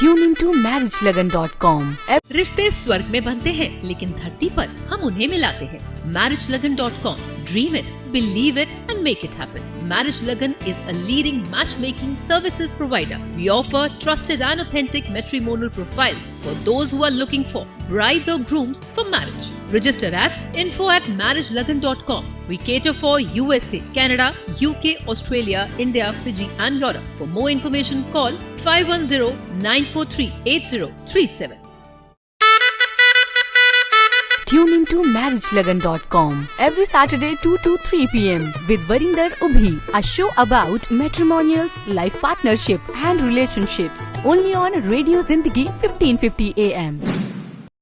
Tune into marriagelagan.com. रिश्ते स्वर्ग में बनते हैं लेकिन धरती पर हम उन्हें मिलाते हैं marriage Lagan dot com dream it believe it and make it happen marriage Lagan is a leading match making services provider we offer trusted and authentic matrimonial profiles for those who are looking for brides or grooms for marriage. Register at info at marriagelagan.com. We cater for USA, Canada, UK, Australia, India, Fiji, and Europe. For more information, call 510 943 8037. Tune into marriagelagan.com every Saturday 2 to 3 p.m. with Varinder Ubhi, a show about matrimonials, life partnership and relationships. Only on Radio Zindagi 1550 AM.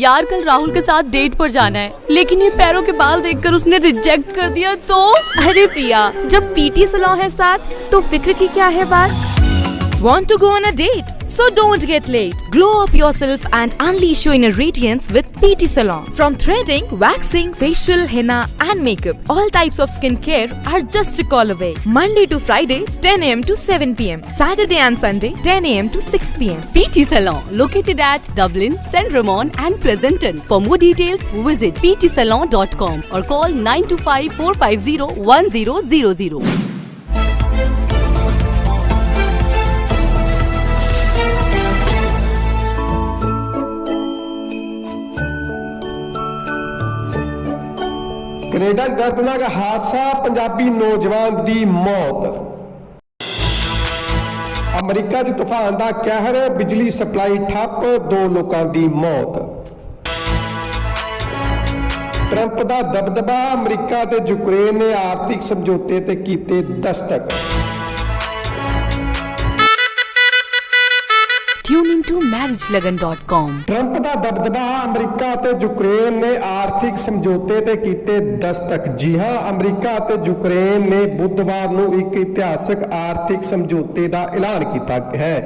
यार कल राहुल के साथ date पर जाना है लेकिन ये पैरों के बाल देखकर उसने रिजेक्ट कर दिया तो अरे प्रिया जब पीटी सलाह है साथ तो फ़िक्र की क्या है बात want to go on a date? So don't get late. Glow up yourself and unleash your inner radiance with PT Salon. From threading, waxing, facial, henna, and makeup, all types of skincare are just a call away. Monday to Friday, 10 a.m. to 7 p.m. Saturday and Sunday, 10 a.m. to 6 p.m. PT Salon, located at Dublin, St. Ramon, and Pleasanton. For more details, visit ptsalon.com or call 925 450 1000. Canada 'ਚ ਦਰਦਨਾਕ ਹਾਦਸਾ, ਪੰਜਾਬੀ ਨੌਜਵਾਨ ਦੀ ਮੌਤ। America ਦੇ ਤੂਫਾਨ ਦਾ ਕਹਿਰ, ਬਿਜਲੀ supply ਠੱਪ, ਦੋ ਲੋਕਾਂ ਦੀ ਮੌਤ। ਟਰੰਪ ਦਾ ਦਬਦਬਾ, ਅਮਰੀਕਾ ਤੇ ਯੂਕਰੇਨ ਨੇ ਆਰਥਿਕ ਸਮਝੌਤੇ ਤੇ ਕੀਤੇ ਦਸਤਕ। Tune marriagelagan.com. ਟਰੰਪ ਦਾ ਦਬਦਬਾ ਅਮਰੀਕਾ ਅਤੇ ਯੂਕਰੇਨ ਨੇ ਆਰਥਿਕ ਸਮਝੌਤੇ ਤੇ ਕੀਤੇ ਦਸਤਕ ਜੀ ਹਾਂ, ਅਮਰੀਕਾ ਅਤੇ ਯੂਕਰੇਨ ਨੇ ਬੁੱਧਵਾਰ ਨੂੰ ਇੱਕ ਇਤਿਹਾਸਕ ਆਰਥਿਕ ਸਮਝੌਤੇ ਦਾ ਐਲਾਨ ਕੀਤਾ ਹੈ,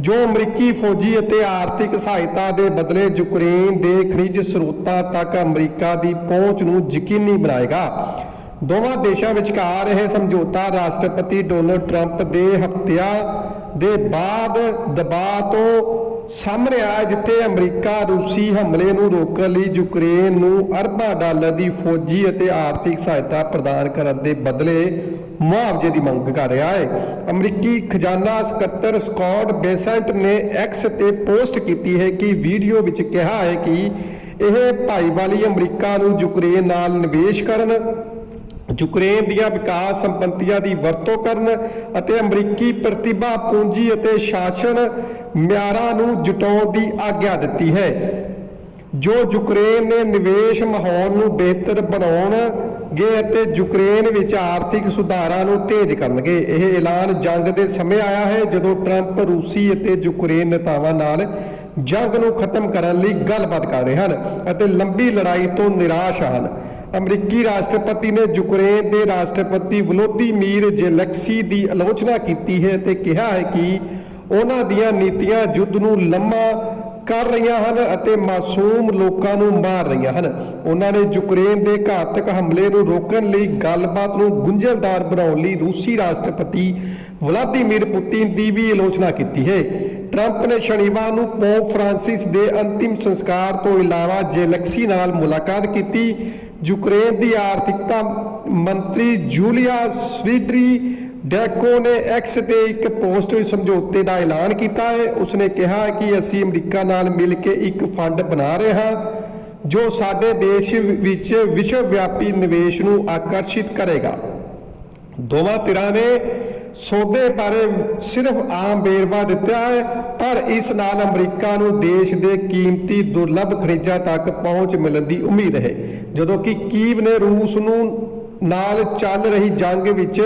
ਜੋ ਅਮਰੀਕੀ ਫੌਜੀ ਅਤੇ ਆਰਥਿਕ ਸਹਾਇਤਾ ਦੇ ਬਦਲੇ ਯੂਕਰੇਨ ਦੇ ਖਣਿਜ ਸਰੋਤਾਂ ਤੱਕ ਅਮਰੀਕਾ ਦੀ ਪਹੁੰਚ ਨੂੰ ਯਕੀਨੀ ਬਣਾਏਗਾ ਦੋਵਾਂ ਦੇਸ਼ਾਂ ਵਿਚਕਾਰ ਇਹ ਸਮਝੌਤਾ ਰਾਸ਼ਟਰਪਤੀ ਡੋਨਲਡ ਟਰੰਪ ਦੇ ਹਫ਼ਤਿਆਂ ਦੇ ਬਾਅਦ ਦਬਾਅ ਤੋਂ ਸਾਹਮਣੇ ਆਇਆ ਜਿੱਥੇ ਅਮਰੀਕਾ, ਰੂਸੀ ਹਮਲੇ ਨੂੰ ਰੋਕਣ ਲਈ ਯੂਕਰੇਨ ਨੂੰ ਅਰਬਾਂ ਡਾਲਰ ਦੀ ਫੌਜੀ ਅਤੇ ਆਰਥਿਕ ਸਹਾਇਤਾ ਪ੍ਰਦਾਨ ਕਰਨ ਦੇ ਬਦਲੇ ਮੁਆਵਜ਼ੇ ਦੀ ਮੰਗ ਕਰ ਰਿਹਾ ਹੈ। ਅਮਰੀਕੀ ਖਜ਼ਾਨਾ ਸਕੱਤਰ ਸਕਾਟ ਬੇਸੈਂਟ ਨੇ ਐਕਸ ਤੇ ਪੋਸਟ ਕੀਤੀ ਹੈ ਕਿ ਵੀਡੀਓ ਵਿੱਚ ਕਿਹਾ ਹੈ ਕਿ ਇਹ ਭਾਈਵਾਲੀ ਅਮਰੀਕਾ ਨੂੰ ਯੂਕਰੇਨ ਨਾਲ ਨਿਵੇਸ਼ ਕਰਨ ਯੂਕਰੇਨ ਦੀਆਂ ਵਿਕਾਸ ਸੰਪਤੀਆਂ ਦੀ ਵਰਤੋਂ ਕਰਨ ਅਤੇ ਅਮਰੀਕੀ ਪ੍ਰਤਿਭਾ ਪੂੰਜੀ ਅਤੇ ਸ਼ਾਸਨ ਮਿਆਰਾਂ ਨੂੰ ਜੁਟਾਉਣ ਦੀ ਆਗਿਆ ਦਿੱਤੀ ਹੈ। ਜੋ ਯੂਕਰੇਨ ਨੇ ਨਿਵੇਸ਼ ਮਾਹੌਲ ਨੂੰ ਬਿਹਤਰ ਬਣਾਉਣਗੇ ਅਤੇ ਯੂਕਰੇਨ ਵਿੱਚ ਆਰਥਿਕ ਸੁਧਾਰਾਂ ਨੂੰ ਤੇਜ਼ ਕਰਨਗੇ। ਇਹ ਐਲਾਨ ਜੰਗ ਦੇ ਸਮੇਂ ਆਇਆ ਹੈ, ਜਦੋਂ ਟਰੰਪ ਰੂਸੀ ਅਤੇ ਯੂਕਰੇਨ ਨੇਤਾਵਾਂ ਨਾਲ ਜੰਗ ਨੂੰ ਖਤਮ ਕਰਨ ਲਈ ਗੱਲਬਾਤ ਕਰ ਰਹੇ ਹਨ ਅਤੇ ਲੰਬੀ ਲੜਾਈ ਤੋਂ ਨਿਰਾਸ਼ ਹਨ। ਅਮਰੀਕੀ ਰਾਸ਼ਟਰਪਤੀ ਨੇ ਯੂਕਰੇਨ ਦੇ ਰਾਸ਼ਟਰਪਤੀ ਵਲੋਦੀਮੀਰ ਜ਼ੈਲੈਂਸਕੀ ਦੀ ਆਲੋਚਨਾ ਕੀਤੀ ਹੈ ਤੇ ਕਿਹਾ ਹੈ ਕਿ ਉਹਨਾਂ ਦੀਆਂ ਨੀਤੀਆਂ ਯੁੱਧ ਨੂੰ ਲੰਮਾ ਕਰ ਰਹੀਆਂ ਹਨ ਅਤੇ ਮਾਸੂਮ ਲੋਕਾਂ ਨੂੰ ਮਾਰ ਰਹੀਆਂ ਹਨ। ਉਹਨਾਂ ਨੇ ਯੂਕਰੇਨ ਦੇ ਘਾਤਕ ਹਮਲੇ ਨੂੰ ਰੋਕਣ ਲਈ ਗੱਲਬਾਤ ਨੂੰ ਗੁੰਝਲਦਾਰ ਬਣਾਉਣ ਲਈ ਰੂਸੀ ਰਾਸ਼ਟਰਪਤੀ ਵਲਾਦੀਮੀਰ ਪੁਤਿਨ ਦੀ ਵੀ ਆਲੋਚਨਾ ਕੀਤੀ ਹੈ। ਟਰੰਪ ਨੇ ਸ਼ਨੀਵਾਰ ਨੂੰ ਪੋਪ ਫ੍ਰਾਂਸਿਸ ਦੇ ਅੰਤਿਮ ਸੰਸਕਾਰ ਤੋਂ ਇਲਾਵਾ ਜ਼ੈਲੈਂਸਕੀ ਨਾਲ ਮੁਲਾਕਾਤ ਕੀਤੀ ਯੂਕਰੇਨ ਦੀ ਆਰਥਿਕਤਾ ਮੰਤਰੀ ਜੂਲੀਆ ਸਵੀਡਰੀ ਡੈਕੋ ਨੇ ਐਕਸ ਤੇ ਇੱਕ ਪੋਸਟ ਵਿੱਚ ਸਮਝੌਤੇ ਦਾ ਐਲਾਨ ਕੀਤਾ ਹੈ। ਉਸਨੇ ਕਿਹਾ ਕਿ ਅਸੀਂ ਅਮਰੀਕਾ ਨਾਲ ਮਿਲ ਕੇ ਇੱਕ ਫੰਡ ਬਣਾ ਰਹੇ ਹਾਂ, ਜੋ ਸਾਡੇ ਦੇਸ਼ ਵਿੱਚ ਵਿਸ਼ਵ ਵਿਆਪੀ ਨਿਵੇਸ਼ ਨੂੰ ਆਕਰਸ਼ਿਤ ਕਰੇਗਾ। ਦੋਵਾਂ ਧਿਰਾਂ ਨੇ ਸੌਦੇ ਬਾਰੇ ਸਿਰਫ ਆਮ ਬੇਰਵਾ ਦਿੱਤਾ ਹੈ, ਪਰ ਇਸ ਨਾਲ ਅਮਰੀਕਾ ਨੂੰ ਦੇਸ਼ ਦੇ ਕੀਮਤੀ ਦੁਰਲੱਭ ਖਣਿਜਾਂ ਤੱਕ ਪਹੁੰਚ ਮਿਲਣ ਦੀ ਉਮੀਦ ਹੈ। ਜਦੋਂ ਕਿ ਕੀਵ ਨੇ ਰੂਸ ਨੂੰ ਨਾਲ ਚੱਲ ਰਹੀ ਜੰਗ ਵਿੱਚ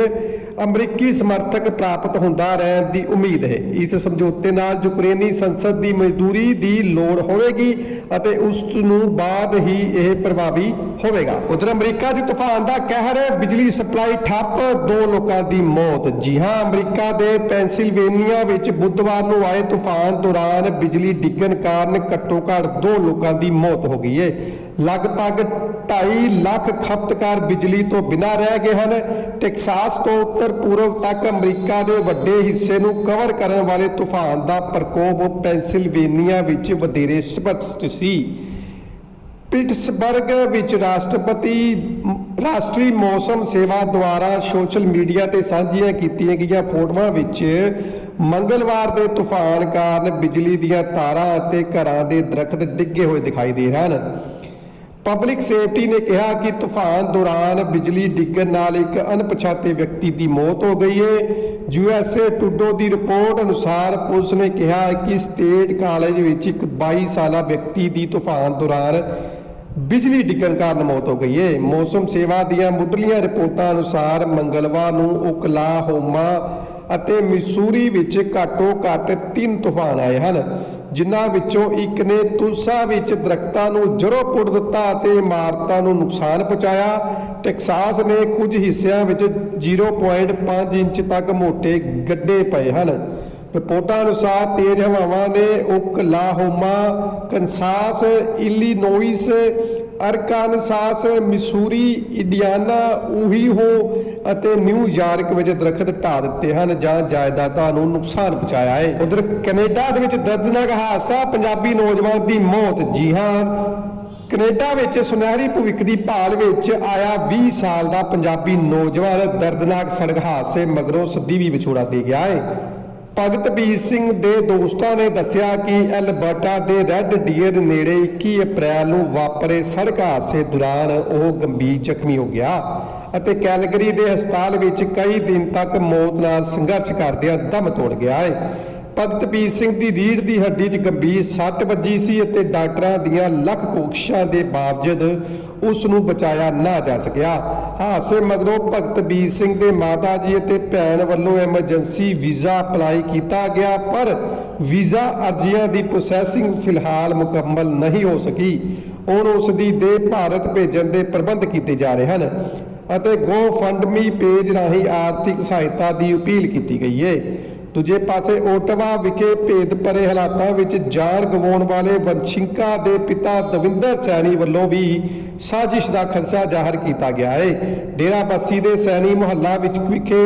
ਅਮਰੀਕੀ ਸਮਰਥਕ ਪ੍ਰਾਪਤ ਹੁੰਦਾ ਰਹਿਣ ਦੀ ਉਮੀਦ ਹੈ। ਇਸ ਸਮਝੌਤੇ ਨਾਲ ਯੂਕਰੇਨੀ ਸੰਸਦ ਦੀ ਮਜ਼ਦੂਰੀ ਦੀ ਲੋੜ ਹੋਵੇਗੀ ਅਤੇ ਉਸ ਨੂੰ ਬਾਅਦ ਹੀ ਇਹ ਪ੍ਰਭਾਵੀ ਹੋਵੇਗਾ। ਉਧਰ ਅਮਰੀਕਾ ਦੀ ਤੂਫਾਨ ਦਾ ਕਹਿਰ, ਬਿਜਲੀ ਸਪਲਾਈ ਠੱਪ, ਦੋ ਲੋਕਾਂ ਦੀ ਮੌਤ। ਜੀ ਹਾਂ, ਅਮਰੀਕਾ ਦੇ ਪੈਂਸਿਲਵੇਨੀਆ ਵਿੱਚ ਬੁੱਧਵਾਰ ਨੂੰ ਆਏ ਤੂਫਾਨ ਦੌਰਾਨ ਬਿਜਲੀ ਡਿੱਗਣ ਕਾਰਨ ਘੱਟੋ-ਘੱਟ ਦੋ ਲੋਕਾਂ ਦੀ ਮੌਤ ਹੋ ਗਈ ਹੈ ਲਗਭਗ 2.5 ਲੱਖ ਖਪਤਕਾਰ ਬਿਜਲੀ ਤੋਂ ਬਿਨਾਂ ਰਹਿ ਗਏ ਹਨ। ਟੈਕਸਾਸ ਤੋਂ ਉੱਤਰ ਪੂਰਬ ਤੱਕ ਅਮਰੀਕਾ ਦੇ ਵੱਡੇ ਹਿੱਸੇ ਨੂੰ ਕਵਰ ਕਰਨ ਵਾਲੇ ਤੂਫਾਨ ਦਾ ਪ੍ਰਕੋਪ ਪੈਂਸਿਲਵੇਨੀਆ ਵਿੱਚ ਵਧੇਰੇ ਸਪਸ਼ਟ ਸੀ। ਪਿਟਸਬਰਗ ਵਿੱਚ ਰਾਸ਼ਟਰਪਤੀ ਰਾਸ਼ਟਰੀ ਮੌਸਮ ਸੇਵਾ ਦੁਆਰਾ ਸੋਸ਼ਲ ਮੀਡੀਆ ਤੇ ਸਾਂਝੀਆਂ ਕੀਤੀਆਂ ਗਈਆਂ ਫੋਟੋਆਂ ਵਿੱਚ ਮੰਗਲਵਾਰ ਦੇ ਤੂਫਾਨ ਕਾਰਨ ਬਿਜਲੀ ਦੀਆਂ ਤਾਰਾਂ ਅਤੇ ਘਰਾਂ ਦੇ ਦਰਖਤ ਡਿੱਗੇ ਹੋਏ ਦਿਖਾਈ ਦੇ ਰਹੇ ਹਨ। ਪਬਲਿਕ ਸੇਫਟੀ ਨੇ ਕਿਹਾ ਕਿ ਤੂਫਾਨ ਦੌਰਾਨ ਬਿਜਲੀ ਡਿੱਗਣ ਨਾਲ ਇੱਕ ਅਣਪਛਾਤੇ ਵਿਅਕਤੀ ਦੀ ਮੌਤ ਹੋ ਗਈ ਹੈ। ਯੂਐਸਏ ਟੁਡੋ ਦੀ ਰਿਪੋਰਟ ਅਨੁਸਾਰ ਪੁਲਿਸ ਨੇ ਕਿਹਾ ਕਿ ਸਟੇਟ ਕਾਲਜ ਵਿੱਚ ਇੱਕ 22 ਸਾਲਾ ਵਿਅਕਤੀ ਦੀ ਤੂਫਾਨ ਦੌਰਾਨ ਬਿਜਲੀ ਡਿੱਗਣ ਕਾਰਨ ਮੌਤ ਹੋ ਗਈ ਹੈ। ਮੌਸਮ ਸੇਵਾ ਦੀਆਂ ਮੁੱਢਲੀਆਂ ਰਿਪੋਰਟਾਂ ਅਨੁਸਾਰ ਮੰਗਲਵਾਰ ਨੂੰ ਓਕਲਾਹੋਮਾ ਅਤੇ ਮਿਸੂਰੀ ਵਿੱਚ ਘੱਟੋ ਘੱਟ ਤਿੰਨ ਤੂਫਾਨ ਆਏ ਹਨ। ਜਿਨ੍ਹਾਂ ਵਿੱਚੋਂ ਇੱਕ ਨੇ ਤੁਲਸਾ ਵਿੱਚ ਦਰਖਤਾਂ ਨੂੰ ਜੜੋਂ ਪੁੱਟ ਦਿੱਤਾ ਅਤੇ ਇਮਾਰਤਾਂ ਨੂੰ ਨੁਕਸਾਨ ਪਹੁੰਚਾਇਆ। ਟੈਕਸਾਸ ਨੇ ਕੁਝ ਹਿੱਸਿਆਂ ਵਿੱਚ 0.5 ਇੰਚ ਤੱਕ ਮੋٹے ਗੱਡੇ ਪਏ ਹਨ। ਰਿਪੋਰਟਾਂ ਅਨੁਸਾਰ ਤੇਜ਼ ਹਵਾਵਾਂ ਨੇ Oklahoma Kansas Illinois Arkansas Missouri, Indiana Ohio ਅਤੇ ਨਿਊਯਾਰਕ ਵਿੱਚ ਦਰਖਤ ਢਾ ਦਿੱਤੇ ਹਨ, ਜਾਂ ਜਾਇਦਾਦਾਂ ਨੂੰ ਨੁਕਸਾਨ ਪਹੁੰਚਾਇਆ ਹੈ। ਉਧਰ ਕੈਨੇਡਾ ਦੇ ਵਿੱਚ ਦਰਦਨਾਕ ਹਾਦਸਾ, ਪੰਜਾਬੀ ਨੌਜਵਾਨ ਦੀ ਮੌਤ। ਜੀ ਹਾਂ, ਕੈਨੇਡਾ ਵਿੱਚ ਸੁਨਹਿਰੀ ਭਵਿੱਖ ਦੀ ਭਾਲ ਵਿੱਚ ਆਇਆ 20 ਸਾਲ ਦਾ ਪੰਜਾਬੀ ਨੌਜਵਾਨ ਦਰਦਨਾਕ ਸੜਕ ਹਾਦਸੇ ਮਗਰੋਂ ਸੱਦੀ ਵੀ ਵਿਛੋੜਾ ਦੇ ਗਿਆ ਹੈ। ਭਗਤਬੀਰ ਸਿੰਘ ਦੇ ਦੋਸਤਾਂ ਨੇ ਦੱਸਿਆ ਕਿ ਐਲਬਰਟਾ ਦੇ ਰੈੱਡ ਡੀਅਰ ਨੇੜੇ 21 ਅਪ੍ਰੈਲ ਨੂੰ ਵਾਪਰੇ ਸੜਕ ਹਾਦਸੇ ਦੌਰਾਨ ਉਹ ਗੰਭੀਰ ਜ਼ਖਮੀ ਹੋ ਗਿਆ ਅਤੇ ਕੈਲਗਰੀ ਦੇ ਹਸਪਤਾਲ ਵਿੱਚ ਕਈ ਦਿਨ ਤੱਕ ਮੌਤ ਨਾਲ ਸੰਘਰਸ਼ ਕਰਦਿਆਂ ਦਮ ਤੋੜ ਗਿਆ ਹੈ। ਭਗਤਬੀਰ ਸਿੰਘ ਦੀ ਰੀੜ੍ਹ ਦੀ ਹੱਡੀ 'ਚ ਗੰਭੀਰ ਸੱਟ ਵੱਜੀ ਸੀ ਅਤੇ ਡਾਕਟਰਾਂ ਦੀਆਂ ਲੱਖ ਕੋਸ਼ਿਸ਼ਾਂ ਦੇ ਬਾਵਜੂਦ ਉਸ ਨੂੰ ਬਚਾਇਆ ਨਾ ਜਾ ਸਕਿਆ। ਹਾਦਸੇ ਮਗਰੋਂ ਭਗਤ ਭਗਤਬੀਰ ਸਿੰਘ ਦੇ ਮਾਤਾ ਜੀ ਅਤੇ ਭੈਣ ਵੱਲੋਂ ਐਮਰਜੈਂਸੀ ਵੀਜ਼ਾ ਅਪਲਾਈ ਕੀਤਾ ਗਿਆ, ਪਰ ਵੀਜ਼ਾ ਅਰਜ਼ੀਆਂ ਦੀ ਪ੍ਰੋਸੈਸਿੰਗ ਫਿਲਹਾਲ ਮੁਕੰਮਲ ਨਹੀਂ ਹੋ ਸਕੀ। ਹੁਣ ਉਸ ਦੀ ਦੇਹ ਭਾਰਤ ਭੇਜਣ ਦੇ ਪ੍ਰਬੰਧ ਕੀਤੇ ਜਾ ਰਹੇ ਹਨ ਅਤੇ ਗੋ ਫੰਡਮੀ ਪੇਜ ਰਾਹੀਂ ਆਰਥਿਕ ਸਹਾਇਤਾ ਦੀ ਅਪੀਲ ਕੀਤੀ ਗਈ ਹੈ ਦੂਜੇ ਪਾਸੇ ਓਟਵਾ ਵਿਖੇ ਭੇਦ ਭਰੇ ਹਾਲਾਤਾਂ ਵਿੱਚ ਜਾਨ ਗਵਾਉਣ ਵਾਲੇ ਵੰਸ਼ਿੰਕਾ ਦੇ ਪਿਤਾ ਦਵਿੰਦਰ ਸੈਣੀ ਵੱਲੋਂ ਵੀ ਸਾਜ਼ਿਸ਼ ਦਾ ਖਦਸ਼ਾ ਜ਼ਾਹਰ ਕੀਤਾ ਗਿਆ ਹੈ। ਡੇਰਾ ਬੱਸੀ ਦੇ ਸੈਣੀ ਮੁਹੱਲਾ ਵਿੱਚ ਵਿਖੇ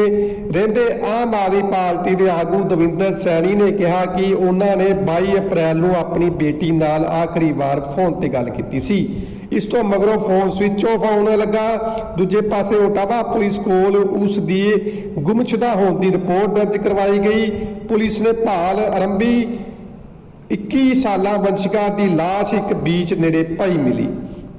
ਰਹਿੰਦੇ ਆਮ ਆਦਮੀ ਪਾਰਟੀ ਦੇ ਆਗੂ ਦਵਿੰਦਰ ਸੈਣੀ ਨੇ ਕਿਹਾ ਕਿ ਉਹਨਾਂ ਨੇ 22 ਅਪ੍ਰੈਲ ਨੂੰ ਆਪਣੀ ਬੇਟੀ ਨਾਲ ਆਖਰੀ ਵਾਰ ਫੋਨ ਤੇ ਗੱਲ ਕੀਤੀ ਸੀ। ਇਸ ਤੋਂ ਮਗਰੋਂ ਫੋਨ ਸਵਿਚ ਆਫ ਆਉਣ ਲੱਗਾ। ਦੂਜੇ ਪਾਸੇ ਓਟਾਵਾ ਪੁਲਿਸ ਕੋਲ ਉਸ ਦੀ ਗੁੰਮਸ਼ੁਦਾ ਹੋਣ ਦੀ ਰਿਪੋਰਟ ਦਰਜ ਕਰਵਾਈ ਗਈ। ਪੁਲਿਸ ਨੇ ਭਾਲ ਆਰੰਭੀ। 21 ਸਾਲਾ ਵੰਸ਼ਿਕਾ ਦੀ ਲਾਸ਼ ਇੱਕ ਬੀਚ ਨੇੜੇ ਪਈ ਮਿਲੀ।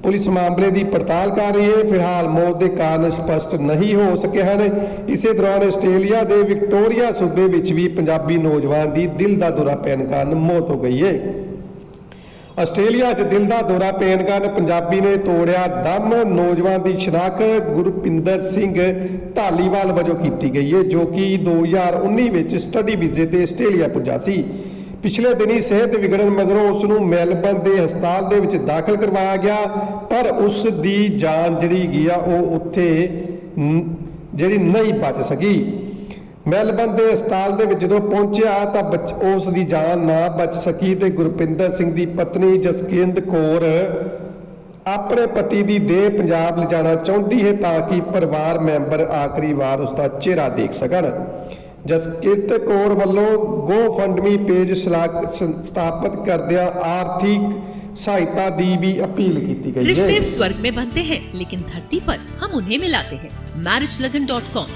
ਪੁਲਿਸ ਮਾਮਲੇ ਦੀ ਪੜਤਾਲ ਕਰ ਰਹੀ ਹੈ। ਫਿਲਹਾਲ ਮੌਤ ਦੇ ਕਾਰਨ ਸਪਸ਼ਟ ਨਹੀਂ ਹੋ ਸਕੇ ਹਨ। ਇਸੇ ਦੌਰਾਨ ਆਸਟ੍ਰੇਲੀਆ ਦੇ ਵਿਕਟੋਰੀਆ ਸੂਬੇ ਵਿੱਚ ਵੀ ਪੰਜਾਬੀ ਨੌਜਵਾਨ ਦੀ ਦਿਲ ਦਾ ਦੌਰਾ ਪੈਣ ਕਾਰਨ ਮੌਤ ਹੋ ਗਈ ਹੈ। ਆਸਟ੍ਰੇਲੀਆ 'ਚ ਦਿਲ ਦਾ ਦੌਰਾ ਪੈਣ ਕਾਰਨ ਪੰਜਾਬੀ ਨੇ ਤੋੜਿਆ ਦਮ। ਨੌਜਵਾਨ ਦੀ ਸ਼ਨਾਖਤ ਗੁਰਪਿੰਦਰ ਸਿੰਘ ਢਾਲੀਵਾਲ ਵਜੋਂ ਕੀਤੀ ਗਈ ਹੈ ਜੋ ਕਿ 2019 ਵਿੱਚ ਸਟੱਡੀ ਵੀਜ਼ੇ ਤੇ ਆਸਟ੍ਰੇਲੀਆ ਪੁੱਜਾ ਸੀ। ਪਿਛਲੇ ਦਿਨੀ ਸਿਹਤ ਵਿਗੜਨ ਮਗਰੋਂ ਉਸ ਨੂੰ ਮੈਲਬਨ ਦੇ ਹਸਪਤਾਲ ਦੇ ਵਿੱਚ ਦਾਖਲ ਕਰਵਾਇਆ ਗਿਆ, ਪਰ ਉਸ ਦੀ ਜਾਨ ਜਿਹੜੀ ਗਈ ਆ, ਉਹ ਉੱਥੇ ਜਿਹੜੀ ਨਹੀਂ ਬਚ ਸਕੀ। ਮੈਲਬਨ ਦੇ ਹਸਪਤਾਲ ਦੇ ਵਿੱਚ ਜਦੋਂ ਪਹੁੰਚਿਆ ਤਾਂ ਬੱਚ- ਉਸ ਦੀ ਜਾਨ ਨਾ ਬਚ ਸਕੀ ਤੇ ਗੁਰਪਿੰਦਰ ਸਿੰਘ ਦੀ ਪਤਨੀ ਜਸਕਿੰਦ ਕੌਰ ਆਪਣੇ ਪਤੀ ਦੀ ਦੇਹ ਪੰਜਾਬ ਲਿਜਾਣਾ ਚਾਹੁੰਦੀ ਹੈ ਤਾਂ ਕਿ ਪਰਿਵਾਰ ਮੈਂਬਰ ਆਖਰੀ ਵਾਰ ਉਸ ਦਾ ਚਿਹਰਾ ਦੇਖ ਸਕਣ ਜਸਕਿੰਦ ਕੌਰ ਵੱਲੋਂ ਗੋ ਫੰਡਮੀ ਪੇਜ ਸਲਾ- ਸ- ਸਥਾਪਿਤ ਕਰਦਿਆਂ ਆਰਥਿਕ ਸਹਾਇਤਾ ਦੀ ਵੀ ਅਪੀਲ ਕੀਤੀ ਗਈ रिश्ते ਹੈ स्वर्ग में बनते हैं लेकिन धरती पर हम उन्हें मिलाते हैं marriage Lagan dot com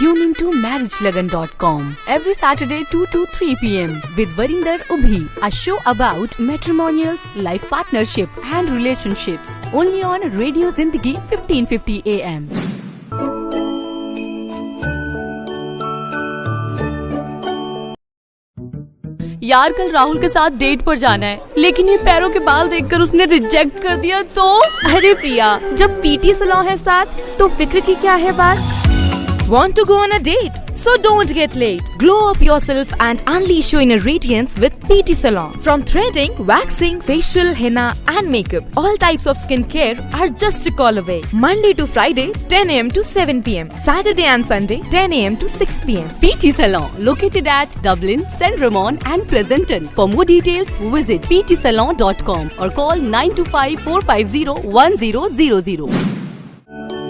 Tune into marriagelagan.com every Saturday 2 to 3 p.m. with Varinder Ubhi, a show about matrimonials, life partnership and relationships. Only on Radio Zindagi 1550 AM. यार कल राहुल के साथ डेट पर जाना है लेकिन ये पैरों के बाल देखकर उसने रिजेक्ट कर दिया तो अरे प्रिया जब पीटी सलॉन है साथ तो फ़िक्र की क्या है बात Want to go on a date? So don't get late. Glow up yourself and unleash your inner radiance with PT Salon. From threading, waxing, facial, henna, and makeup, all types of skincare are just a call away. Monday to Friday, 10 a.m. to 7 p.m. Saturday and Sunday, 10 a.m. to 6 p.m. PT Salon located at Dublin, St. Ramon and Pleasanton. For more details, visit ptsalon.com or call 925 450 1000.